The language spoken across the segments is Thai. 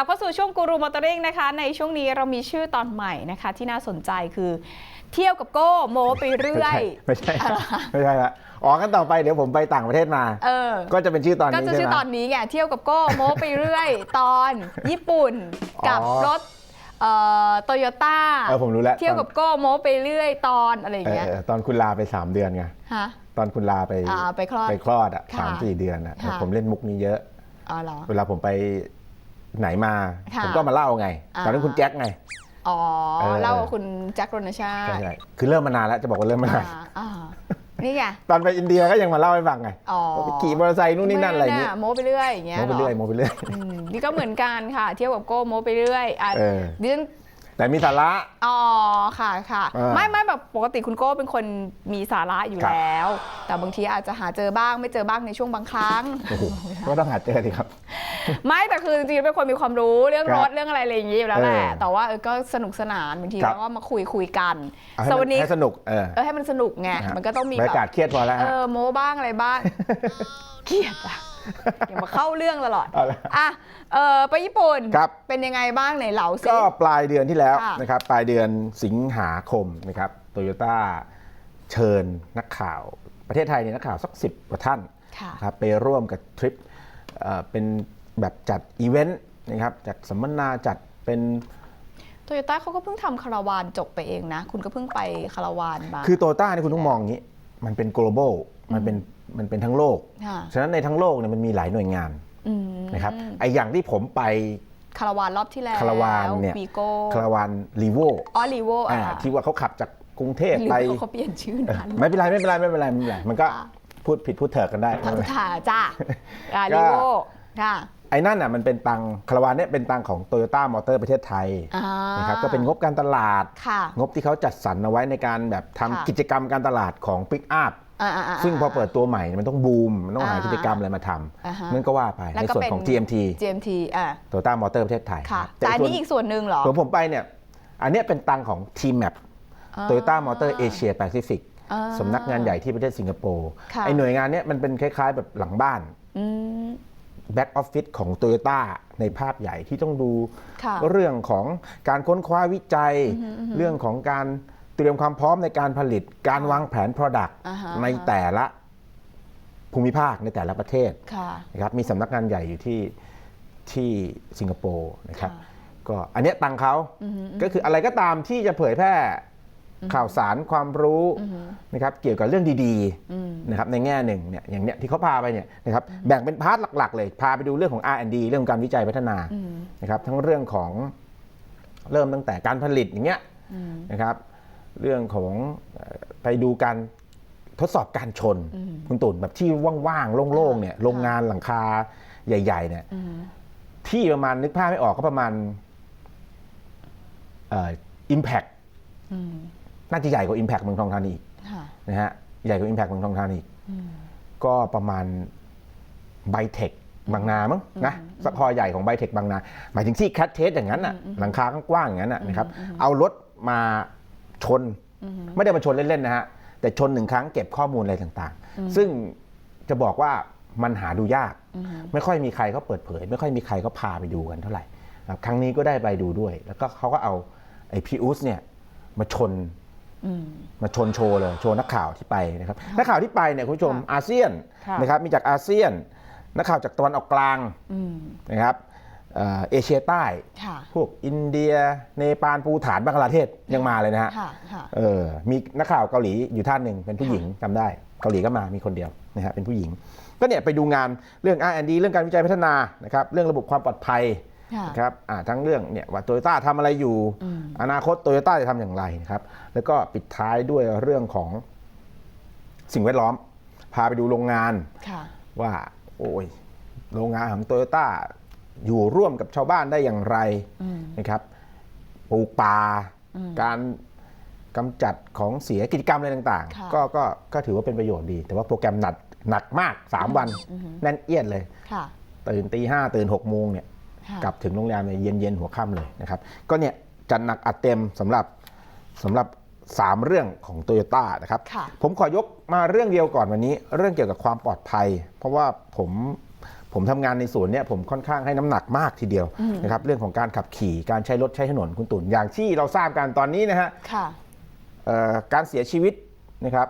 กลับเข้าสู่ช่วงกูรูมอเตอร์ริงนะคะ ในช่วงนี้เรามีชื่อตอนใหม่นะคะ ที่น่าสนใจคือเที่ยวกับโก้โมไปเรื่อย ไม่ใช่ ไม่ใช่ละอ๋อกันต่อไปเดี๋ยวผมไปต่างประเทศมา เออ ก็จะเป็นชื่อตอนก็นี้จะใช่ชื่อไหมตอนนี้ไงเที่ยวกับโก้โมไปเรื่อย ตอนญี่ปุ่นกับอ๋อรถเอ่อโตโยต้าเออผมรู้แล้วเที่ยวกับโก้โมไปเรื่อยตอนอะไรอย่างเออเงี้ยเออตอนคุณลาไป 3 เดือนไงฮะตอนคุณลาไปอ่าไปคลอดไปคลอดอะค่ะสามสี่เดือนอะค่ะผมเล่นมุกนี้เยอะอ๋อเหรอเวลาผมไป ไหนมา ค่ะผมก็มาเล่าไง อ่า ตอนนั้นคุณแจ็คไง อ๋อเออ เล่ากับคุณแจ็คโรนชาใช่ติใช่คือเริ่มมานานแล้วจะบอกว่าเริ่มมานานอ่าอ่านี่ไงตอนไปอินเดียก็ยังมาเล่าให้ฟังไงอ๋อว่าไปขี่มอเตอร์ไซค์นู่นนี่นั่นอะไรอย่างเงี้เงี้ยโมไปเรื่อยอย่างเงี้ยโมไปเรื่อยหโมไปเรื่อย อืมนี่ก็เหมือนกันค่ะ เที่ยวกับโก้โมไปเรื่อยอะเออ ดิฉัน แต่มีสาระ อ๋อค่ะค่ะเออไม่ไม่แบบปกติคุณโก้เป็นคนมีสาระอยู่ครับ แล้ว แต่บางทีอาจจะหาเจอบ้างไม่เจอบ้างในช่วงบางครั้ง โอ้โหก็ต้องหาเจอดีครับ ไม่แต่คือจริงๆเป็นคนมีความรู้เรื่องครัรบถเรื่องอะไรอะไรอย่างนี้อยู่แล้วแหละเออแต่ว่าเออก็สนุกสนานบางทีครับ เราก็มาคุยคุยกันเอาให้สมัวันนนี้ให้สนุกเออ เออให้มันสนุกไงนะฮะมันก็ต้องมีบรรแบยากาศบเครียดพอแล้วเอฮะอโม้บ้างอะไรบ้าง เครียดอะอย่ามาเข้าเรื่องตลอดเอาละอะเออไปญี่ปุ่น ครับ เป็นยังไงบ้างไหนเหล่าซิ ก็ปลายเดือนที่แล้วค่ะ นะครับปลายเดือนสิงหาคมนะครับโตโยต้าเชิญนักข่าวประเทศไทยเนี่ยนักข่าวสักสิบกว่าท่านค่ะ นะครับไปร่วมกับทริปเอ่อเป็น แบบจัดอีเวนต์นะครับจัดสัมมนาจัดเป็นโตโยต้าเขาก็เพิ่งทำคาราวานจบไปเองนะ คุณก็เพิ่งไปคาราวานมาคือโตโยต้านี่คุณต้องมองอย่างนี้ มันเป็น global มันเป็นมันเป็นทั้งโลกค่ะฉะนั้นในทั้งโลกเนี่ยมันมีหลายหน่วยงานอืมนะครับไออย่างที่ผมไปคาราวานรอบที่แล้วคาราวานเนี่ยวีโก้คาราวานรีโวอ๋อลีโวอะที่ว่าเขาขับจากกรุงเทพหรือไปเขาเปลี่ยนชื่อนานไม่เป็นไรไม่เป็นไรไม่เป็นไรไม่เป็นไรมันก็ค่ะพูดผิดพูดเถิกกันได้ทางถ่าจ้าอ่าก็ลีโวค่ะ ไอ้นั่นน่ะมันเป็นตังคาราวานเนี่ยเป็นตังของโตโยต้ามอเตอร์ประเทศไทยอ่านะครับก็เป็นงบการตลาดค่ะงบที่เขาจัดสรรเอาไว้ในการแบบทำค่ะกิจกรรมการตลาดของปิกอัพอ่าๆๆซึ่งพอเปิดตัวใหม่มันต้องบูม มันต้องหาอ่ากิจกรรมอะไรมาทอ่าฮะำนั่นก็ว่าไปแล้วในก็ส่วนเป็นของ TMT GMT อ่าโตโยต้ามอเตอร์ประเทศไทยค่ะรับแต่อันส่วนี้อีกส่วนหนึ่งเหรอส่วนผมไปเนี่ยอันเนี้ยเป็นตังของ T-Map อ่าโตโยต้ามอเตอร์เอเชียแปซิฟิกอ่าสำนักงานใหญ่ที่ประเทศสิงคโปร์ค่ะไอหน่วยงานเนี้ยมันเป็นคล้าย ๆ แบบหลังบ้านอืม แบ็กออฟฟิศของโตโยต้าในภาพใหญ่ที่ต้องดูค่ะเรื่องของการค้นคว้าวิจัย เรื่องของการเตรียมความพร้อมในการผลิต การวางแผน Product อ่าฮะในแต่ละภูมิภาคในแต่ละประเทศค่ะนะครับมีสำนักงานใหญ่อยู่ที่ที่สิงคโปร์นะครับค่ะก็อันเนี้ยตังเขาก็คืออะไรก็ตามที่จะเผยแพร่ ข่าวสารความรู้นะครับเกี่ยวกับเรื่องดีๆนะครับในแง่หนึ่งเนี่ยอย่างเนี้ยที่เขาพาไปเนี่ยนะครับแบ่งเป็นพาร์ทหลัก ๆ เลย พาไปดูเรื่องของ R&D เรื่องของการวิจัยพัฒนานะครับทั้งเรื่องของเริ่มตั้งแต่การผลิตอย่างเงี้ยนะครับเรื่องของเอ่อไปดูการทดสอบการชนคุณตุ่นแบบที่ว่างๆโล่งๆเนี่ยโรงงานหลังคาใหญ่ ๆ เนี่ยที่ประมาณนึกภาพไม่ออกก็ประมาณเอ่อ impact น่าจะใหญ่กว่า impact เมืองทองธานีอีกค่ะนะฮะใหญ่กว่า impact เมืองทองธานีอีกก็ประมาณไบเทคบางนามั้งนะสะพอใหญ่ของไบเทคบางนา หมายถึงที่คัดเทสอย่างนั้นน่ะหลังคากว้างๆอย่างนั้นน่ะนะครับเอารถมาชน ไม่ได้มาชนเล่นๆนะฮะแต่ชนหนึ่งครั้งเก็บข้อมูลอะไรต่างๆ ซึ่งจะบอกว่ามันหาดูยาก ไม่ค่อยมีใครเขาเปิดเผย ไม่ค่อยมีใครเขาพาไปดูกันเท่าไหร่ครับครั้งนี้ก็ได้ไปดูด้วย แล้วก็เขาก็เอาไอ้พีอุสเนี่ยมาชน มาชนโชว์เลยโชว์นักข่าวที่ไปนะครับนักข่าวที่ไปเนี่ยคุณผู้ชมค่ะอาเซียนค่ะนะครับมีจากอาเซียน นักข่าวจากตะวันออกกลางอืมนะครับเอ่อเอเชียใต้ค่ะพวกอินเดีย เนปาลปูฐานบังกลาเทศยังมาเลยนะฮะค่ะค่ะเออมีนักข่าวเกาหลีอยู่ท่านหนึ่งเป็นผู้หญิงจำได้ เกาหลีก็มามีคนเดียวนะฮะเป็นผู้หญิง ก็เนี่ยไปดูงานเรื่อง R&D เรื่องการวิจัยพัฒนานะครับเรื่องระบบความปลอดภัยค่ะ นะครับอ่าทั้งเรื่องเนี่ยว่าโตโยต้าทำอะไรอยู่ อนาคตโตโยต้าจะทำอย่างไรนะครับ แล้วก็ปิดท้ายด้วยเรื่องของสิ่งแวดล้อม พาไปดูโรงงานค่ะว่าโอ้ยโรงงานของโตโยต้าอยู่ร่วมกับชาวบ้านได้อย่างไรนะครับปลูกป่าการกำจัดของเสียกิจกรรมอะไรต่างค่ะๆก็ก็ก็ถือว่าเป็นประโยชน์ดี แต่ว่าโปรแกรมหนักหนักมาก 3 วัน แน่นเอียดเลยค่ะตื่นตีห้าตื่น6กโมงเนี่ยค่ะ กลับถึงโรงแรมเนี่ยเย็นเย็นๆหัวค่ำเลยนะครับก็เนี่ยจัดหนักอัดเต็มสำหรับสำหรับ 3 เรื่องของโตโยต้านะครับค่ะผมขอยกมาเรื่องเดียวก่อนวันนี้ เรื่องเกี่ยวกับความปลอดภัย เพราะว่าผมผมทำงานในศูนย์เนี่ยผมค่อนข้างให้น้ำหนักมากทีเดียวนะครับเรื่องของการขับขี่การใช้รถใช้ถนนคุณตุ่นอย่างที่เราทราบกันตอนนี้นะฮะค่ะเอ่อการเสียชีวิตนะครับ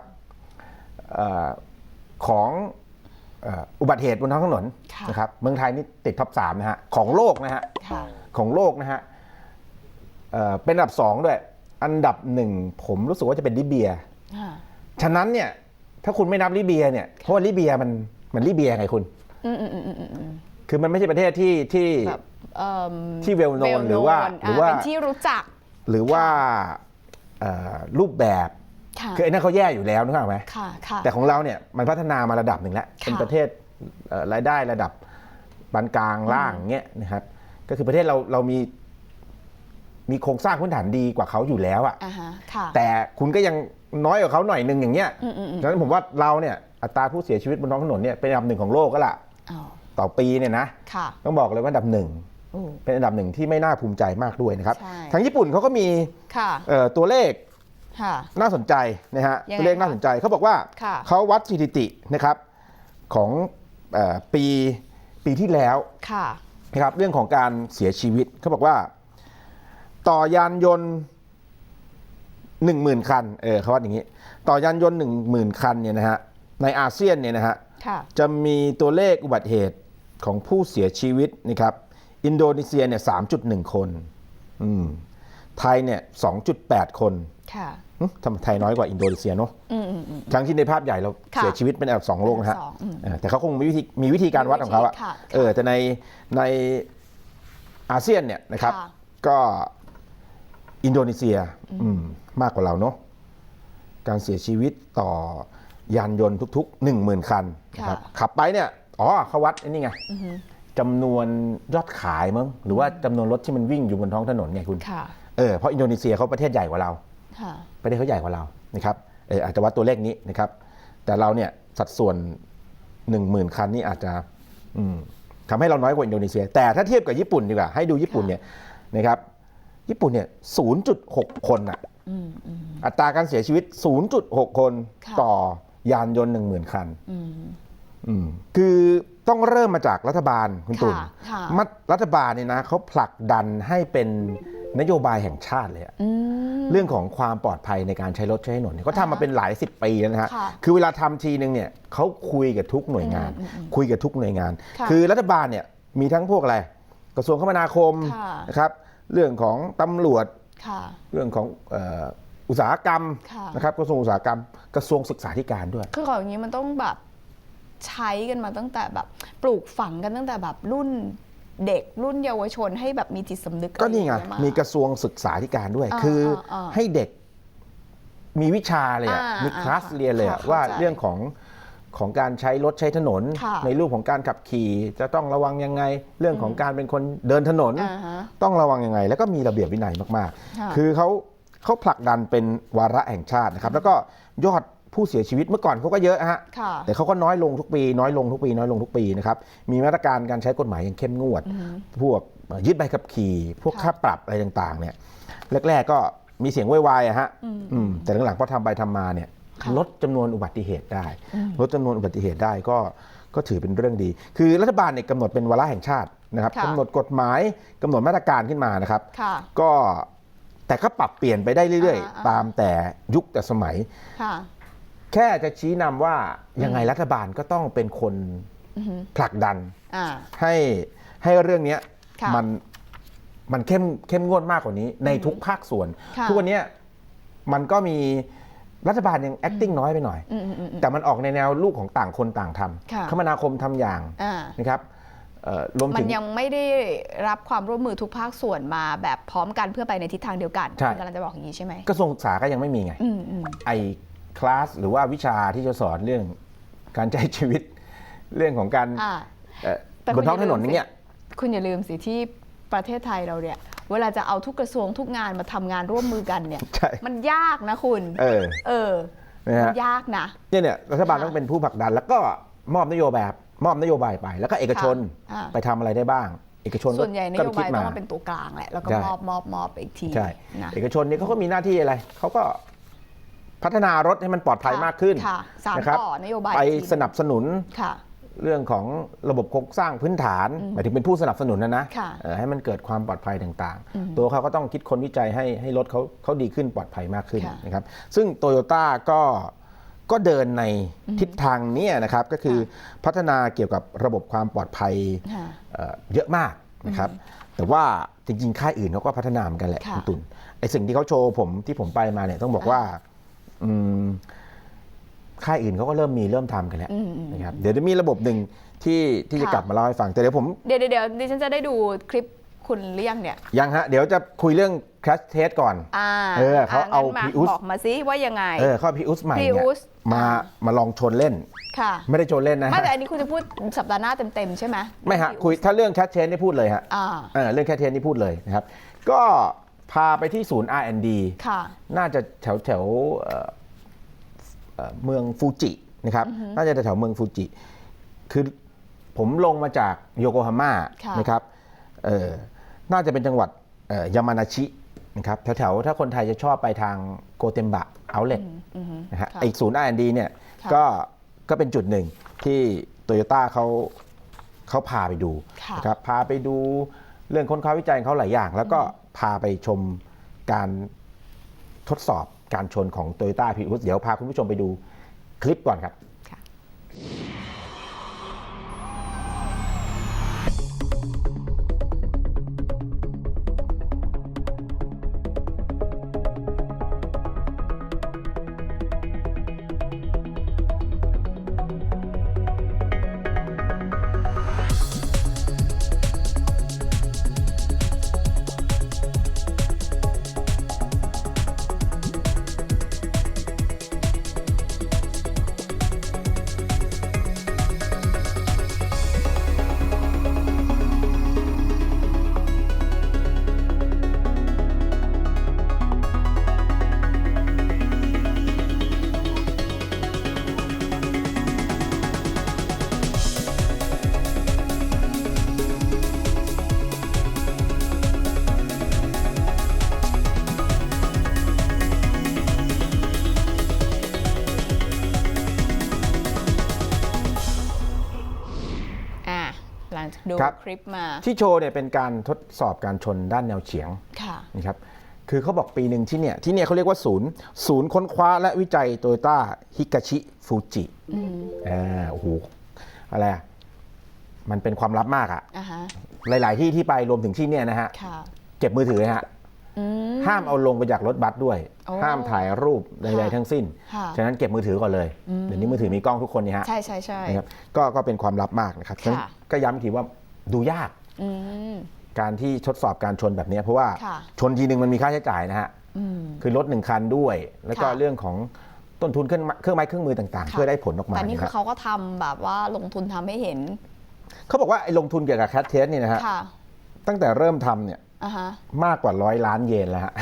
เอ่อของเอ่ออุบัติเหตุบนท้องถนนค่ะนะครับเมืองไทยนี่ติดท็อปสามนะฮะของโลกนะฮะค่ะของโลกนะฮะเอ่อเป็นอันดับสองด้วย อันดับหนึ่งผมรู้สึกว่าจะเป็นลิเบียอ่าฉะนั้นเนี่ยถ้าคุณไม่นับลิเบียเนี่ยเพราะว่าลิเบียมันมันลิเบียไงคุณอืมอืมอืมอืมอืมอืมคือมันไม่ใช่ประเทศที่ที่แบบเอิ่มที่ well known well หรือว่า known หรือว่าเป็นที่รู้จัก หรือว่าเอ่อรูปแบบ ค่ะคือไอ้นั่นเขาแย่อยู่แล้วนึกออกไหมค่ะค่ะแต่ของเราเนี่ยมันพัฒนามาระดับหนึ่งแล้วค่ะเป็นประเทศเอ่อรายได้ระดับปานกลางล่างเงี้ยนะครับก็คือประเทศเราเรามีมีโครงสร้างพื้นฐานดีกว่าเขาอยู่แล้วอะอ่าฮะค่ะแต่คุณก็ยังน้อยกว่าเขาหน่อยหนึ่งอย่างเงี้ยอืมอืมอืมดังนั้นผมว่าเราเนี่ยอัตราผู้เสียชีวิตบนท้องถนนเนี่ยเป็นอันดับหนึ่งของโลกก็ล่ะอ๋อต่อปีเนี่ยนะค่ะต้องบอกเลยว่าอันดับหนึ่งโอ้เป็นอันดับหนึ่งที่ไม่น่าภูมิใจมากด้วยนะครับใช่ทางญี่ปุ่นเขาก็มีค่ะเอ่อตัวเลขค่ะ น่าสนใจนะฮะยังไงตัวเลขน่าสนใจเขาบอกว่าค่ะเขาวัดสถิตินะครับของเออปีปีที่แล้วค่ะนะครับเรื่องของการเสียชีวิตเขาบอกว่า ต่อยานยนต์หนึ่งหมื่นคันเออเขาวัดอย่างนี้ ต่อยานยนต์หนึ่งหมื่นคันเนี่ยนะฮะในอาเซียนเนี่ยนะฮะค่ะจะมีตัวเลขอุบัติเหตุของผู้เสียชีวิตนะครับอินโดนีเซียเนี่ยสามจุดหนึ่งคนอืมไทยเนี่ยสองจุดแปดคน ค่ะหึทำไมไทยน้อยกว่าอินโดนีเซียเนาะอืมอืมอืมทั้งที่ในภาพใหญ่เราค่ะเสียชีวิตเป็นอันดับสองโลกนะฮะอันดับสองอืมเออแต่เขาคงมีวิธีมีวิธีการวัดของเขาอะค่ะเออแต่ในในอาเซียนเนี่ยนะครับค่ะก็อินโดนีเซียอืมมากกว่าเราเนาะการเสียชีวิตต่อยานยนต์ทุกๆ1 0,000คันนะครับขับไปเนี่ยอ๋อเขาวัดไอ้นี่ไงอือฮึจำนวนยอดขายมั้งหรือว่าจำนวนรถที่มันวิ่งอยู่บนท้องถนนไงคุณค่ะเออเพราะอินโดนีเซียเขาประเทศใหญ่กว่าเราค่ะ ประเทศเขาใหญ่กว่าเรานะครับเอออาจจะวัดตัวเลขนี้นะครับ แต่เราเนี่ยสัดส่วน 1 0,000 คันนี่อาจจะอืมทำให้เราน้อยกว่าอินโดนีเซีย แต่ถ้าเทียบกับญี่ปุ่นดีกว่า ให้ดูญี่ปุ่นเนี่ยนะครับ ญี่ปุ่นเนี่ย 0.6 คนอะอืมอืมอัตราการเสียชีวิต 0.6 คนค่ะต่อยานยนต์ 10,000 คันอืมอืมคือต้องเริ่มมาจากรัฐบาลคุณตุ่นค่ะค่ะมัดรัฐบาลเนี่ยนะเขาผลักดันให้เป็น นโยบายแห่งชาติเลยอะอืมเรื่องของความปลอดภัยในการใช้รถใช้ถนนเนี่ยเขาทำมาเป็นหลายสิบปีแล้วนะฮะค่ะคือเวลาทำทีนึงเนี่ยเขาคุยกับทุกหน่วยงานอืมอืมอืมคุยกับทุกหน่วยงานค่ะคือรัฐบาลเนี่ยมีทั้งพวกอะไร กระทรวงคมนาคมค่ะนะครับเรื่องของตำรวจค่ะเรื่องของเอ่ออุตสาหกรรมค่ะนะครับกระทรวงอุตสาหกรรม กระทรวงศึกษาธิการด้วย คือของอย่างนี้มันต้องแบบใช้กันมาตั้งแต่แบบปลูกฝังกันตั้งแต่แบบรุ่น เด็กรุ่นเยาวชนให้แบบมีจิตสำนึกก็นี่ไง อะรอย่าเยมีกระทรวงศึกษาธิการด้วย อ่าคืออ่าให้เด็กมีวิชาเลยอะอ่ามีมีคลาสอ่าเรียนเลยอะค่ะว่าเข้าใจเรื่องของของการใช้รถใช้ถนน ค่ะ ในรูปของการขับขี่ จะต้องระวังยังไง เรื่องของการเป็นคนเดินถนน อ่าฮะ ต้องระวังยังไง แล้วก็มีระเบียบวินัยมากค่ะ ๆ คือเขาเขาผลักดันเป็นวาระแห่งชาตินะครับ แล้วก็ยอด ผู้เสียชีวิตเมื่อก่อนเขาก็เยอะฮะค่ะแต่เขาก็น้อยลงทุกปี น้อยลงทุกปี น้อยลงทุกปีนะครับมีมาตรการการใช้กฎหมายอย่างเข้มงวด พวกเอ่อยึดใบขับขี่ พวกค่ะค่าปรับอะไรต่างๆเนี่ยแรกๆก็มีเสียงวายๆอะฮะอืมแต่หลังๆพอทำไปทำมาเนี่ยค่ะลดจำนวนอุบัติเหตุได้ ลดจำนวนอุบัติเหตุได้ก็ก็ถือเป็นเรื่องดี คือรัฐบาลเนี่ยกำหนดเป็นวาระแห่งชาตินะครับค่ะกำหนดกฎหมายกำหนดมาตรการขึ้นมานะครับค่ะก็แต่ก็ปรับเปลี่ยนไปได้เรื่อยอ่าๆตามแต่ยุคแต่สมัยค่ะ แค่จะชี้นำว่ายังไงรัฐบาลก็ต้องเป็นคนอือฮึผลักดันอ่าให้ให้เรื่องเนี้ยค่ะมันมันเข้มเข้มงวดมากกว่านี้ ในทุกภาคส่วนค่ะทุกวันเนี้ยมันก็มีรัฐบาลยัง acting น้อยไปหน่อยอืมอืมอืมแต่มันออกในแนวลูกของต่างคนต่างทค่ะำคมนาคมทำอย่างอ่านะครับเอ่อรวมมัถึนงยังไม่ได้รับความร่วมมือทุกภาคส่วนมาแบบพร้อมกันเพื่อไปในทิศทางเดียวกันใช่คุณกำลังจะบอกอย่างนี้ใช่ไหมกระทรวงศึกษาก็ยังไม่มีไงอืมอืมไอ้ คลาสหรือว่าวิชาที่จะสอนเรื่องการใช้ชีวิตเรื่องของการอ่า เอ่อแต่บนท้องถนนอย่างเงี้ย คุณอย่าลืมสิที่ประเทศไทยเราเนี่ย เวลาจะเอาทุกกระทรวงทุกงานมาทำงานร่วมมือกันเนี่ย ใช่ มันยากนะคุณ เออเออนะมัฮะ นยากนะ เนี่ยเนี่ยรัฐบาลค่ะต้องเป็นผู้ผลักดัน แล้วก็มอบนโยบายมอบนโยบายไป แล้วก็เอกชนค่ะอ่า ไปทำอะไรได้บ้าง เอกชนก็ส่วนใหญ่นก็โยคิบาดยต้องมาเป็นตัวกลางแหละ แล้วก็ใช่ มอบมอบมอบไปอีกทีใช่นะ เอกชนเนี่ยเขาก็มีหน้าที่อะไรเขาก็ พัฒนารถให้มันปลอดภัยค่ะมากขึ้นค่ะสานนะครับต่อนโยบายไปอีกทีสนับสนุนค่ะ เรื่องของระบบโครงสร้างพื้นฐานหมายถึงเป็นผู้สนับสนุนนะนะค่ะเอ่อให้มันเกิดความปลอดภัยต่างๆ ตัวเขาก็ต้องคิดค้นวิจัยให้ให้รถเขาเขาดีขึ้นปลอดภัยมากขึ้นค่ะ นะครับซึ่งโตโยต้าก็ก็เดินในทิศทางเนี้ยนะครับก็คือพัฒนาเกี่ยวกับระบบความปลอดภัย ค่ะ เอ่อเยอะมากนะครับ แต่ว่าจริงๆ ค่ายอื่นเขาก็พัฒนาเหมือนกันแหละค่ะคุณตุนไอสิ่งที่เขาโชว์ผมที่ผมไปมาเนี่ยต้องบอกว่าอืม ค่ายอื่นเขาก็เริ่มมีเริ่มทำกันแล้วอืมอืมนะครับเดี๋ยวจะมีระบบหนึ่งที่ที่จะค่ะกลับมาเล่าให้ฟัง แต่เดี๋ยวผมเดี๋ยวเดี๋ยวเดี๋ยวดิฉันจะได้ดูคลิปคุณหรือยังเนี่ย ยังฮะ เดี๋ยวจะคุยเรื่อง crash test ก่อนอ่าเออเขาเอางั้นม Prius บอกมาซิว่ายังไง เออเข้าพิอุสใหม่เนี่ย Prius มาอ่ามาลองชนเล่นค่ะไม่ได้ชนเล่นนะไม่ฮะแต่อันนี้คุณจะพูดสัปดาห์หน้าเต็มๆใช่ไหมไม่ฮะคุยถ้าเรื่อง crash test นี่พูดเลยฮะอ่าเออเรื่อง crash test นี่พูดเลยนะครับ ก็ พาไปที่ศูนย์ R&D ค่ะ น่าจะแถวแถวเอ่อเอ่อเมืองฟูจินะครับ น่าจะแถวเมืองฟูจิ คือผมลงมาจากโยโกฮาม่าค่ะ นะครับเอ่อน่าจะเป็นจังหวัดเอ่อยามานาชินะครับ แถวแถวๆถ้าคนไทยจะชอบไปทางโกเตมบะเอาเลตอือฮึนะฮะค่ะ ไอศูนย์ R&D เนี่ยค่ะก็ก็เป็นจุดหนึ่งที่โตโยต้าเขาเขาพาไปดูค่ะนะครับพาไปดูเรื่องค้นคว้าวิจัยของเขาหลายอย่าง แล้วก็ พาไปชมการทดสอบการชนของ t o y ยต้าพีอุสเดี๋ยวพาคุณผู้ชมไปดูคลิปก่อนครับ ครับคลิปมาที่โชว์เนี่ยเป็นการทดสอบการชนด้านแนวเฉียงค่ะนะครับคือเขาบอกปีหนึ่งที่เนี่ยที่เนี่ยเขาเรียกว่าศูนย์ ศูนย์ค้นคว้าและวิจัยโตโยต้าฮิกาชิฟูจิอ่าโอ้โหอะไรอะมันเป็นความลับมากอะอ่าฮะหลาย ๆ ที่ที่ไปรวมถึงที่เนี่ยนะฮะค่ะเก็บมือถือนะฮะอืมห้ามเอาลงไปจากรถบัสด้วยโอ้ห้ามถ่ายรูปใดค่ะๆทั้งสิ้นค่ะฉะนั้นเก็บมือถือก่อนเลยเดี๋ยวนี้มือถือมีกล้องทุกคนเนี่ยฮะใช่ใช่ใช่นะครับก็ก็เป็นความลับมากนะครับฉะนั้นค่ะก็ย้ำอีกทีว่า ดูยาก อืม การที่ทดสอบการชนแบบเนี้ยเพราะว่าค่ะชนทีหนึ่งมันมีค่าใช้จ่ายนะฮะ อืม คือรถหนึ่งคันด้วย แล้วก็ค่ะเรื่องของต้นทุนเครื่องไม้เครื่องไม้เครื่องมือต่างๆ ค่ะ เพื่อได้ผลออกมาแต่นี่เยคือฮะเขาก็ทำแบบว่าลงทุนทำให้เห็น เขาบอกว่าไอ้ลงทุนเกี่ยวกับแคทเทสเนี่ยนะฮะค่ะตั้งแต่เริ่มทำเนี่ยอ่าฮะมากกว่าร้อยล้านเยนแล้วฮะ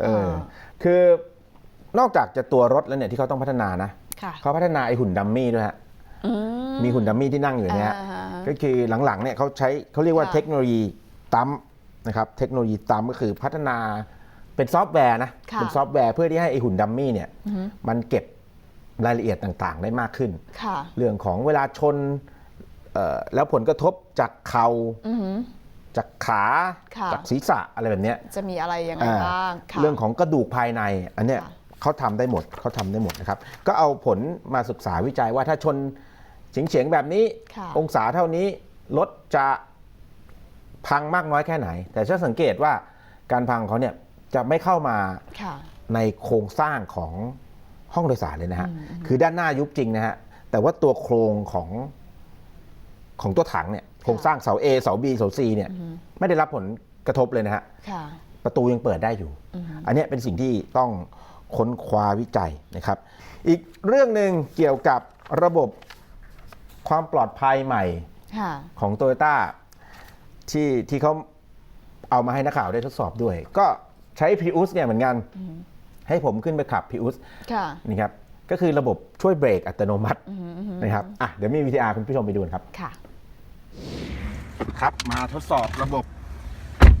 เออ อ่า คือนอกจากจะตัวรถแล้วเนี่ยที่เขาต้องพัฒนานะค่ะ เขาพัฒนาไอหุ่นดัมมี่ด้วยฮะอื มีหุ่นดัมมี่ที่นั่งอยู่เนี่ยฮะอ่าฮะก็คือหลังๆเนี่ยเขาใช้เขาเรียกว่าค่ะเทคโนโลยีตัมนะครับเทคโนโลยีตัมก็คือพัฒนาเป็นซอฟต์แวร์นะค่ะเป็นซอฟต์แวร์เพื่อที่ให้ไอหุ่นดัมมี่เนี่ยมันเก็บรายละเอียดต่างๆ ได้มากขึ้นค่ะเรื่องของเวลาชนเอ่อแล้วผลกระทบจากเขาอือหือจากขาค่ะจากศีรษะอะไรแบบเนี้ยจะมีอะไรยังไงอ่าบ้างค่ะเรื่องของกระดูกภายใน อันเนี้ยค่ะเขาทำได้หมดเขาทำได้หมดนะครับ ก็เอาผลมาศึกษาวิจัยว่าถ้าชน เฉียงๆแบบนี้ค่ะองศาเท่านี้รถจะพังมากน้อยแค่ไหน แต่ถ้าสังเกตว่าการพังเขาเนี่ยจะไม่เข้ามาค่ะในโครงสร้างของห้องโดยสารเลยนะฮะ คือด้านหน้ายุบจริงนะฮะ แต่ว่าตัวโครงของของตัวถังเนี่ยโครงสร้างเสา A เสา B เสา C เนี่ยไม่ได้รับผลกระทบเลยนะฮะค่ะประตูยังเปิดได้อยู่ อันเนี้ยเป็นสิ่งที่ต้องค้นคว้าวิจัยนะครับ อีกเรื่องหนึ่งเกี่ยวกับระบบ ความปลอดภัยใหม่ค่ะของโตโยต้าที่ที่เขาเอามาให้นักข่าวได้ทดสอบด้วย ก็ใช้ Prius เนี่ยเหมือนกัน ให้ผมขึ้นไปขับ Prius ค่ะนี่ครับ ก็คือระบบช่วยเบรกอัตโนมัตินะครับอะเดี๋ยวมี VTR คุณผู้ชมไปดูกันครับค่ะ ครับมาทดสอบระบบ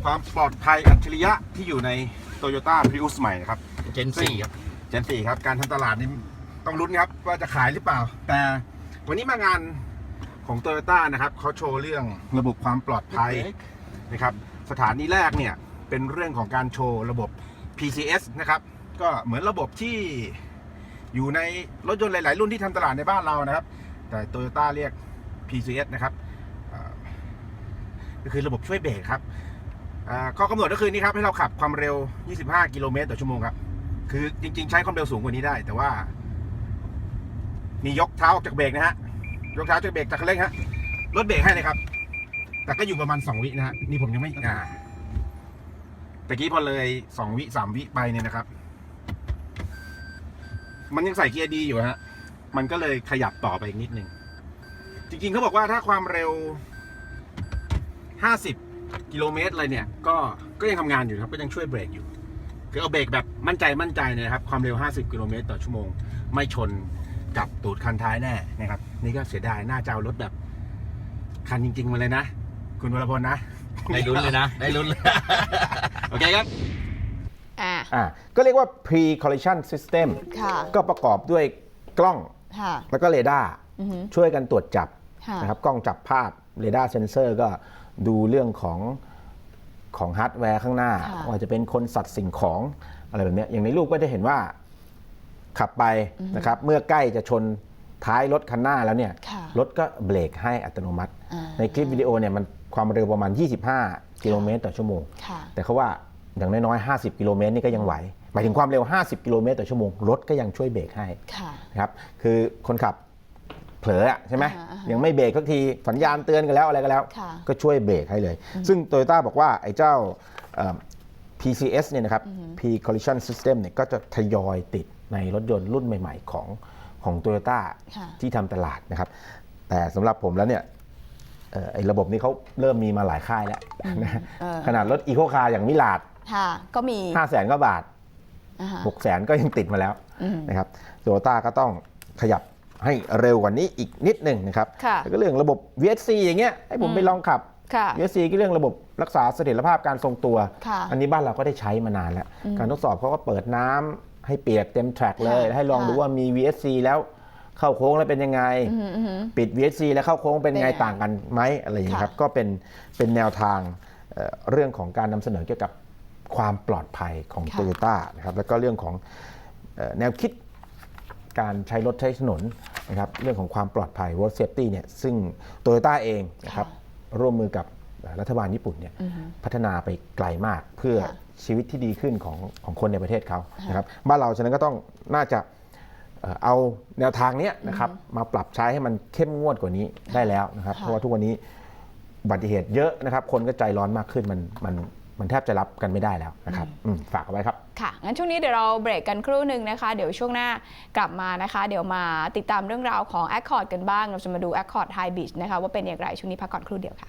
ความปลอดภัยอัจฉริยะที่อยู่ใน Toyota Prius ใหม่นะครับเจนสี่ครับเจนสี่ครับ การทำตลาดนี่ต้องลุ้นครับว่าจะขายหรือเปล่า แต่ วันนี้มางานของ t o y ยต้นะครับเขาโชว์เรื่องระบบความปลอดภัยนะครับสถานีแรกเนี่ยเป็นเรื่องของการโชว์ระบบ PCS นะครับ ก็เหมือนระบบที่อยู่ในรถยนต์หลาย ๆ รุ่นที่ทำตลาดในบ้านเรานะครับ แต่ t o y ยต้เรียก PCS นะครับอ่าก็คือระบบช่วยเบรกครับอ่าข้อกำหนดก็คือนี่ครับให้เราขับความเร็ว 25 กิโลเมตรต่อชั่วโมงครับ คือจริง ๆ ใช้ความเร็วสูงกว่านี้ได้ แต่ว่า มียกเท้าออกจากเบรกนะฮะ ยกเท้าจากเบรกจากคันเร่งฮะ รถเบรกให้เลยครับ แต่ก็อยู่ประมาณสองวินะฮะ นี่ผมยังไม่อ่าตะกี้พอเลยสองวิสามวิไปเนี่ยนะครับ มันยังใส่เกียร์ดีอยู่ฮะ มันก็เลยขยับต่อไปอีกนิดนึง จริงๆเขาบอกว่าถ้าความเร็ว50กิโลเมตรเลยเนี่ย ก็ ก็ยังทำงานอยู่ครับ ก็ยังช่วยเบรกอยู่ คือเอาเบรกแบบมั่นใจมั่นใจเนี่ยนะครับ ความเร็ว 50 กิโลเมตรต่อชั่วโมง ไม่ชน กับตูดคันท้ายแน่นะครับ นี่ก็เสียดายน่าจะเอารถแบบ คันจริง ๆ มาเลยนะ คุณวรพลนะ ได้ลุ้นเลยนะ ได้ลุ้นเลย โอเคครับ อ่า อ่าก็เรียกว่า pre collision system ค่ะ ก็ประกอบด้วยกล้องค่ะ แล้วก็เรดาร์อือหือ ช่วยกันตรวจจับค่ะ นะครับกล้องจับภาพเรดาร์เซนเซอร์ก็ดูเรื่องของของฮาร์ดแวร์ข้างหน้า ค่ะว่าจะเป็นคนสัตว์สิ่งของอะไรแบบเนี้ยอย่างในรูปก็จะเห็นว่า ขับไปนะครับเมื่อใกล้จะชนท้ายรถคันหน้าแล้วเนี่ยค่ะรถก็เบรกให้อัตโนมัติอ่าในคลิปวิดีโอเนี่ยมันความเร็วประมาณ 25 กิโลเมตรต่อชั่วโมงค่ะแต่เขาว่าอย่างน้อยๆ 50 กิโลเมตรนี่ก็ยังไหวหมายถึงความเร็ว 50 กิโลเมตรต่อชั่วโมง รถก็ยังช่วยเบรกให้ค่ะนะครับคือคนขับเผลออะใช่ไหมอ่าอ่าฮะยังไม่เบรกสักทีสัญญาณเตือนกันแล้วอะไรก็แล้วค่ะก็ช่วยเบรกให้เลย ซึ่ง t o y ยต้บอกว่าไอ้เจ้าเอ่อ PCS เนี่ยนะครับ P Collision System เนี่ยก็จะทยอยติด ในรถยนต์รุ่นใหม่ ๆ ของของ t o y ยต้ค่ะที่ทำตลาดนะครับ แต่สำหรับผมแล้วเนี่ยเอ่อไอ้ระบบนี้เขาเริ่มมีมาหลายค่ายแล้วนะเออขนาดรถอีโคคาร์อย่างมิลาดค่ะก็มี5 0 0แสนกว่าบาทอ่าฮะ6 0แสนก็ยังติดมาแล้วอืมนะครับโตโยต้าก็ต้องขยับให้เร็วกว่านี้อีกนิดหนึ่งนะครับค่ะแล้วก็เรื่องระบบ VSC อย่างเงี้ยให้ผมไปลองขับค่ะ VSC ก็เรื่องระบบรักษาเสถียรภาพการทรงตัวค่ะอันนี้บ้านเราก็ได้ใช้มานานแล้ว การทดสอบเขาก็เปิดน้ำ ให้เปียกเต็มแทร็กเลย ค่ะให้ลองดูค่ะ ว่ามี VSC แล้วเข้าโค้งแล้วเป็นยังไง อือหืออือหือปิด VSC แล้วเข้าโค้งเป็นยังไงเป็นไงต่างกันไหมอะไรอย่างนี้ยครับค่ะก็เป็นเป็นแนวทางเอ่อเรื่องของการนำเสนอเกี่ยวกับความปลอดภัยของโตโยต้านะครับแล้วก็เรื่องของเอ่อแนวคิดการใช้รถใช้ถนนนะครับเรื่องของความปลอดภัย road safety เนี่ยซึ่งโตโยต้าเองนะครับร่วมมือกับรัฐบาลญี่ปุ่นเนี่ยพัฒนาไปไกลมากเพื่อ ค่ะ ชีวิตที่ดีขึ้นของของคนในประเทศเขานะครับบ้านเราฉะนั้นก็ต้องน่าจะเอ่อเอาแนวทางเนี้ยนะครับมาปรับใช้ให้มันเข้มงวดกว่านี้ได้แล้วนะครับค่ะเพราะว่าทุกวันนี้อุบัติเหตุเยอะนะครับ คนก็ใจร้อนมากขึ้นมันมันมันแทบจะรับกันไม่ได้แล้วนะครับอืมฝากเอาไว้ครับ ค่ะ งั้นช่วงนี้เดี๋ยวเราเบรกกันครู่หนึ่งนะคะ เดี๋ยวช่วงหน้ากลับมานะคะ เดี๋ยวมาติดตามเรื่องราวของ Accord กันบ้าง เราจะมาดู Accord High Beach นะคะว่าเป็นอย่างไร ช่วงนี้พักก่อนครู่เดียวค่ะ